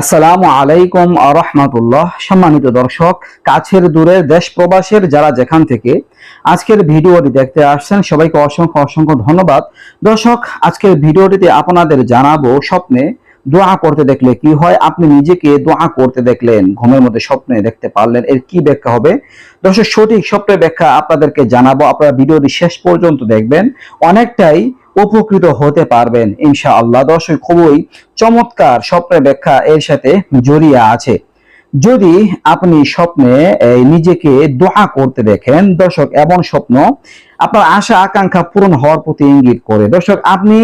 আসসালামু আলাইকুম রহমতুল্লাহ। সম্মানিত দর্শক, কাছের দূরের দেশ প্রবাসের যারা যেখান থেকে আজকের ভিডিওটি দেখতে আসছেন, সবাইকে অসংখ্য অসংখ্য ধন্যবাদ। দর্শক, আজকের ভিডিওটিতে আপনাদের জানাব স্বপ্নে দোয়া করতে দেখলে কি হয়? আপনি নিজেকে দোয়া করতে দেখলেন, ঘুমের মধ্যে স্বপ্নে দেখতে পারলেন, এর কি ব্যাখ্যা হবে? দর্শক, সঠিক স্বপ্নের ব্যাখ্যা আপনাদেরকে জানাব। আপনারা ভিডিওটি শেষ পর্যন্ত দেখবেন। অনেকটাই উপকৃত হতে পারবেন। ইনশাআল্লাহ দর্শক, খুবই চমৎকার স্বপ্নের ব্যাখ্যা এর সাথে জড়িয়ে আছে। যদি আপনি স্বপ্নে নিজেকে দোয়া করতে দেখেন, দর্শক, এমন স্বপ্ন আপনার আশা, আকাঙ্ক্ষা পূরণ হওয়ার প্রতি ইঙ্গিত করে। দর্শক, আপনি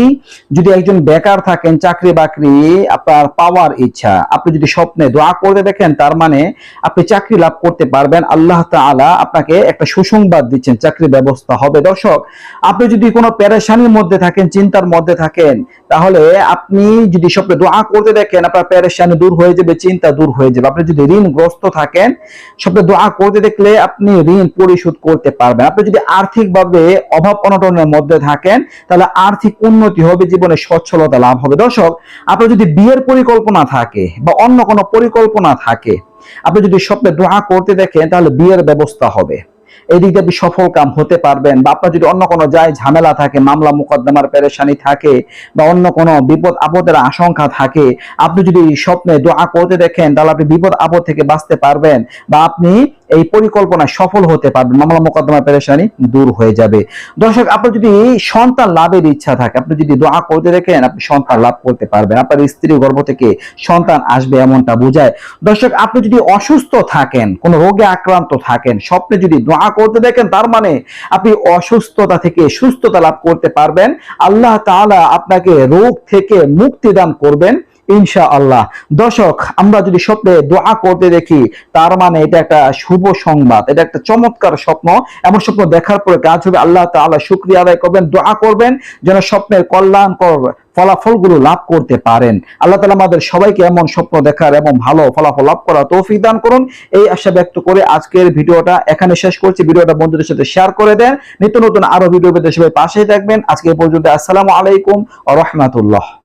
যদি একজন বেকার থাকেন, চাকরি বাকরি, আপনার পাওয়ার ইচ্ছা, আপনি যদি স্বপ্নে দোয়া করতে দেখেন, তার মানে আপনি চাকরি লাভ করতে পারবেন। আল্লাহ তাআলা আপনাকে একটা সুসংবাদ দিচ্ছেন চাকরি ব্যবস্থা হবে। দর্শক, আপনি যদি কোনো পেরেশানির মধ্যে থাকেন, চিন্তার মধ্যে থাকেন, তাহলে আপনি যদি স্বপ্নে দোয়া করতে দেখেন, আপনার পেরেশানি দূর হয়ে যাবে, চিন্তা দূর হয়ে যাবে। আপনি যদি ঋণগ্রস্ত থাকেন, স্বপ্নে দোয়া করতে দেখলে আপনি ঋণ পরিশোধ করতে পারবেন। আপনি যদি আর্থিকভাবে অভাব অনটনের মধ্যে থাকেন, তাহলে আর্থিক উন্নতি হবে, জীবনে সচ্ছলতা লাভ হবে। দর্শক, আপনার যদি বিয়ের পরিকল্পনা থাকে বা অন্য কোনো পরিকল্পনা থাকে, আপনি যদি স্বপ্নে দোয়া করতে দেখেন, তাহলে বিয়ের ব্যবস্থা হবে। এদিক দিয়ে আপনি সফল কাম হতে পারবেন বা আপনার যদি অন্য কোনো যায় ঝামেলা থাকে, মামলা, মোকদ্দমার পেরেশানি থাকে বা অন্য কোনো বিপদ, আপদের আশঙ্কা থাকে, আপনি যদি স্বপ্নে দোয়া করতে দেখেন, তাহলে আপনি বিপদ আপদ থেকে বাঁচতে পারবেন বা আপনি এই পরিকল্পনায় সফল হতে পারবেন। মামলা মোকদ্দমার পেরেশানি দূর হয়ে যাবে। দর্শক, আপনার যদি সন্তান লাভের ইচ্ছা থাকে, আপনি যদি দোয়া করতে দেখেন, আপনি সন্তান লাভ করতে পারবেন। আপনার স্ত্রী গর্ভ থেকে সন্তান আসবে এমনটা বোঝায়। দর্শক, আপনি যদি অসুস্থ থাকেন, কোন রোগে আক্রান্ত থাকেন, স্বপ্নে যদি দোয়া করতে দেখেন, তার মানে আপনি অসুস্থতা থেকে সুস্থতা লাভ করতে পারবেন। আল্লাহ তাআলা আপনাকে রোগ থেকে মুক্তি দান করবেন। ইনশা আল্লাহ দর্শক, আমরা যদি স্বপ্নে দোয়া করতে দেখি, তার মানে এটা একটা শুভ সংবাদ, এটা একটা চমৎকার স্বপ্ন। এমন স্বপ্ন দেখার পরে কাজ হবে আল্লাহ তাআলা শুক্রিয়া আদায় করবেন, দোয়া করবেন, যেন স্বপ্নের কল্যাণকর ফলাফলগুলো লাভ করতে পারেন। আল্লাহ তালা আমাদের সবাইকে এমন স্বপ্ন দেখার এবং ভালো ফলাফল লাভ করা তৌফিক দান করুন। এই আশা ব্যক্ত করে আজকের ভিডিওটা এখানে শেষ করছি। ভিডিওটা বন্ধুদের সাথে শেয়ার করে দেন। নিত্য নতুন আরও ভিডিও পেতে সবাই পাশেই থাকবেন। আজকে পর্যন্ত, আসসালামু আলাইকুম রহমাতুল্লাহ।